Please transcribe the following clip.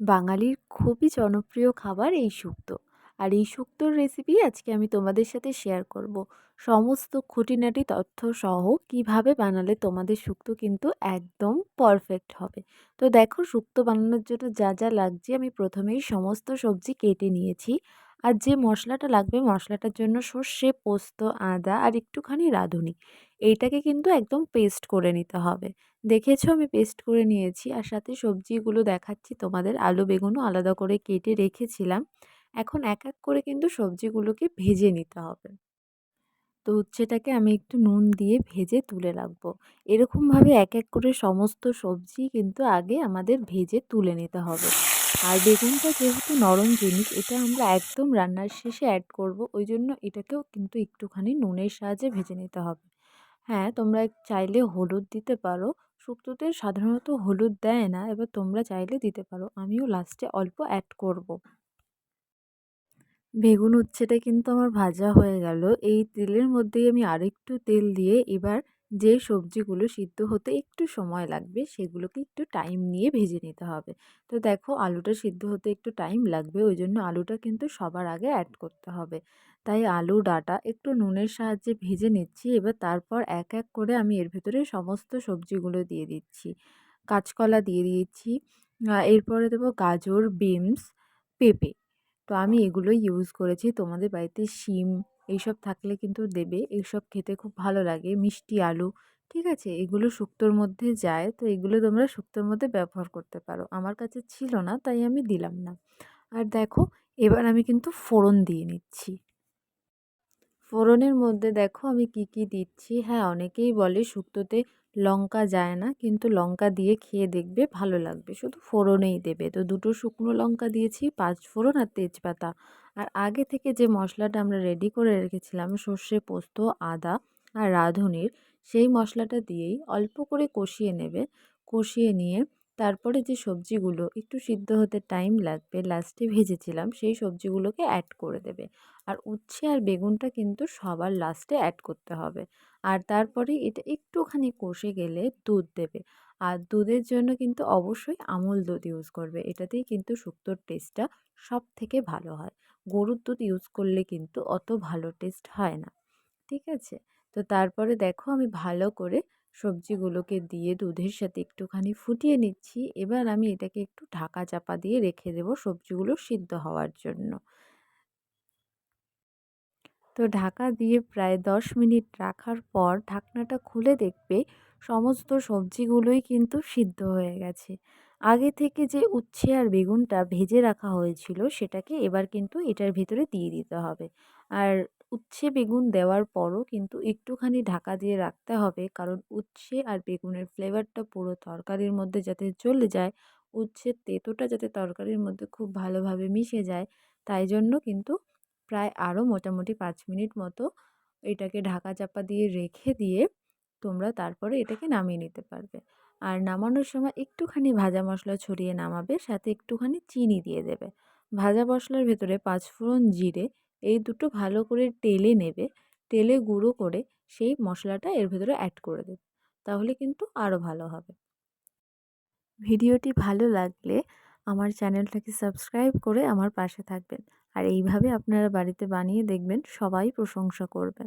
বাঙালির খুবই জনপ্রিয় খাবার এই শুক্তো। আর এই শুক্তোর রেসিপি আজকে আমি তোমাদের সাথে শেয়ার করব। সমস্ত খুঁটিনাটি তথ্য সহ কীভাবে বানালে তোমাদের শুক্তো কিন্তু একদম পারফেক্ট হবে। তো দেখো শুক্তো বানানোর জন্য যা যা লাগছে আমি প্রথমেই সমস্ত সবজি কেটে নিয়েছি। আর যে মশলাটা লাগবে মশলাটার জন্য সর্ষে, পোস্ত, আদা আর একটুখানি রাঁধুনি। এইটাকে কিন্তু একদম পেস্ট করে নিতে হবে। দেখেছ আমি পেস্ট করে নিয়েছি আর সাথে সবজিগুলো দেখাচ্ছি। তোমাদের আলু, বেগুনও আলাদা করে কেটে রেখেছিলাম। এখন এক এক করে কিন্তু সবজিগুলোকে ভেজে নিতে হবে। তো উচ্ছেটাকে আমি একটু নুন দিয়ে ভেজে তুলে রাখব। এরকমভাবে এক এক করে সমস্ত সবজি কিন্তু আগে আমাদের ভেজে তুলে নিতে হবে। আর বেগুনটা যেহেতু নরম জিনিস, এটা আমরা একদম রান্নার শেষে অ্যাড করব। ওই জন্য এটাকেও কিন্তু একটুখানি নুনের সাহায্যে ভেজে নিতে হবে। হ্যাঁ তোমরা চাইলে হলুদ দিতে পারো। শুক্তোতে সাধারণত হলুদ দেয় না, এবার তোমরা চাইলে দিতে পারো। আমিও লাস্টে অল্প অ্যাড করব। বেগুন উচ্ছেটা কিন্তু আমার ভাজা হয়ে গেল। এই তেলের মধ্যেই আমি আরেকটু তেল দিয়ে এবার যে সবজিগুলো সিদ্ধ হতে একটু সময় লাগবে, সেগুলোকে একটু টাইম নিয়ে ভেজে নিতে হবে। তো দেখো, আলুটা সিদ্ধ হতে একটু টাইম লাগবে, ওই জন্য আলুটা কিন্তু সবার আগে অ্যাড করতে হবে। তাই আলু, ডাটা একটু নুনের সাহায্যে ভেজে নিচ্ছি, এবার তারপর এক এক করে আমি এর ভেতরে সমস্ত সবজিগুলো দিয়ে দিচ্ছি। কাঁচকলা দিয়ে দিয়েছি এরপরে দেবো গাজর, বিনস, পেঁপে। তো আমি এগুলোই ইউজ করেছি। তোমাদের বাড়িতে শিম এইসব থাকলে কিন্তু দেবে। এইসব খেতে খুব ভালো লাগে। মিষ্টি আলু, ঠিক আছে? এগুলো শুক্তোর মধ্যে যায়। তো এগুলো তোমরা শুক্তোর মধ্যে ব্যবহার করতে পারো। আমার কাছে ছিল না, তাই আমি দিলাম না। আর দেখো, এবার আমি কিন্তু ফোড়ন দিয়ে নিচ্ছি। ফোড়নের মধ্যে দেখো আমি কি কি দিচ্ছি। হ্যাঁ অনেকেই বলে শুক্তোতে লঙ্কা যায় না, কিন্তু লঙ্কা দিয়ে খেয়ে দেখবে ভালো লাগবে। শুধু ফোড়নেই দেবে। তো দুটো শুকনো লঙ্কা দিয়েছি, পাঁচ ফোড়ন আর তেজপাতা। আর আগে থেকে যে মশলাটা আমরা রেডি করে রেখেছিলাম, সর্ষে পোস্ত, আদা আর রাঁধুনির, সেই মশলাটা দিয়েই অল্প করে কষিয়ে নেবে। কষিয়ে নিয়ে তারপরে যে সবজিগুলো একটু সিদ্ধ হতে টাইম লাগবে, লাস্টে ভেজেছিলাম, সেই সবজিগুলোকে অ্যাড করে দেবে। আর উচ্ছে আর বেগুনটা কিন্তু সবার লাস্টে অ্যাড করতে হবে। আর তারপরে এটা একটুখানি কষে গেলে দুধ দেবে। আর দুধের জন্য কিন্তু অবশ্যই আমুল দুধ ইউজ করবে। এটাতেই কিন্তু শুক্তোর টেস্টটা সব থেকে ভালো হয়। গরুর দুধ ইউজ করলে কিন্তু অত ভালো টেস্ট হয় না। ঠিক আছে? তো তারপরে দেখো আমি ভালো করে সবজিগুলোকে দিয়ে দুধের সাথে একটুখানি ফুটিয়ে নিচ্ছি। এবার আমি এটাকে একটু ঢাকা চাপা দিয়ে রেখে দেবো সবজিগুলো সিদ্ধ হওয়ার জন্য। তো ঢাকা দিয়ে প্রায় দশ মিনিট রাখার পর ঢাকনাটা খুলে দেখবে সমস্ত সবজিগুলোই কিন্তু সিদ্ধ হয়ে গেছে। আগে থেকে যে উচ্ছে আর বেগুনটা ভেজে রাখা হয়েছিল সেটাকে এবার কিন্তু এটার ভিতরে দিয়ে দিতে হবে। আর উচ্ছে বেগুন দেওয়ার পরও কিন্তু একটুখানি ঢাকা দিয়ে রাখতে হবে। কারণ উচ্ছে আর বেগুনের ফ্লেভারটা পুরো তরকারির মধ্যে যাতে চলে যায়, উচ্ছের তেঁতোটা যাতে তরকারির মধ্যে খুব ভালোভাবে মিশে যায়, তাই জন্য কিন্তু প্রায় আরও মোটামুটি পাঁচ মিনিট মতো এটাকে ঢাকা চাপা দিয়ে রেখে দিয়ে তোমরা তারপরে এটাকে নামিয়ে নিতে পারবে। আর নামানোর সময় একটুখানি ভাজা মশলা ছড়িয়ে নামাবে, সাথে একটুখানি চিনি দিয়ে দেবে। ভাজা মশলার ভেতরে পাঁচফোড়ন জিরে এই দুটো ভালো করে টেলে নেবে, তেলে গুঁড়ো করে সেই মশলাটা এর ভেতরে অ্যাড করে দেবে, তাহলে কিন্তু আরও ভালো হবে। ভিডিওটি ভালো লাগলে আমার চ্যানেলটাকে সাবস্ক্রাইব করে আমার পাশে থাকবেন, আর এইভাবে আপনারা বাড়িতে বানিয়ে দেখবেন, সবাই প্রশংসা করবেন।